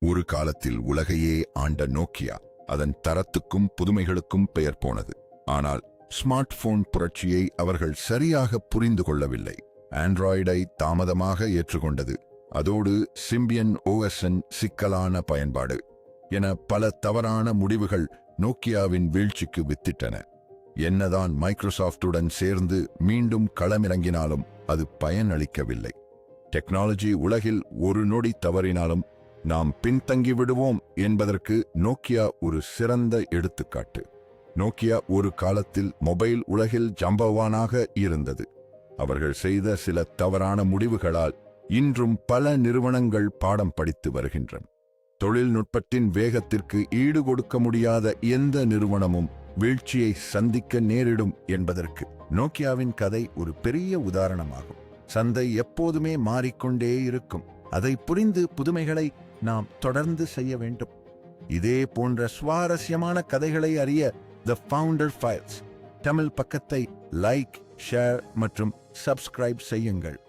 ஒரு காலத்தில் உலகையே ஆண்ட நோக்கியா? அதன் தரத்துக்கும் புதுமைகளுக்கும் பெயர் போனது. ஆனால் ஸ்மார்ட் போன் புரட்சியை அவர்கள் சரியாக புரிந்து கொள்ளவில்லை. ஆண்ட்ராய்டை தாமதமாக ஏற்றுக்கொண்டது. அதோடு சிம்பியன் ஓஎஸ்என் சிக்கலான பயன்பாடு என பல தவறான முடிவுகள் நோக்கியாவின் வீழ்ச்சிக்கு வித்திட்டன. என்னதான் மைக்ரோசாஃப்டுடன் சேர்ந்து மீண்டும் களமிறங்கினாலும் அது பயனளிக்கவில்லை. டெக்னாலஜி உலகில் ஒரு நொடி தவறினாலும் நாம் பின்தங்கி விடுவோம் என்பதற்கு நோக்கியா ஒரு சிறந்த எடுத்துக்காட்டு. நோக்கியா ஒரு காலத்தில் மொபைல் உலகில் ஜம்பவானாக இருந்தது. அவர்கள் செய்த சில தவறான முடிவுகளால் இன்றும் பல நிறுவனங்கள் பாடம் படித்து வருகின்றன. தொழில்நுட்பத்தின் வேகத்திற்கு ஈடு கொடுக்க முடியாத எந்த நிறுவனமும் வீழ்ச்சியை சந்திக்க நேரிடும் என்பதற்கு நோக்கியாவின் கதை ஒரு பெரிய உதாரணமாகும். சந்தை எப்போதுமே மாறிக்கொண்டே இருக்கும். அதை புரிந்து புதுமைகளை நாம் தொடர்ந்து செய்ய வேண்டும். இதே போன்ற சுவாரஸ்யமான கதைகளை அறிய த ஃபவுண்டர் ஃபைல்ஸ் தமிழ் பக்கத்தை லைக் ஷேர் மற்றும் சப்ஸ்கிரைப் செய்யுங்கள்.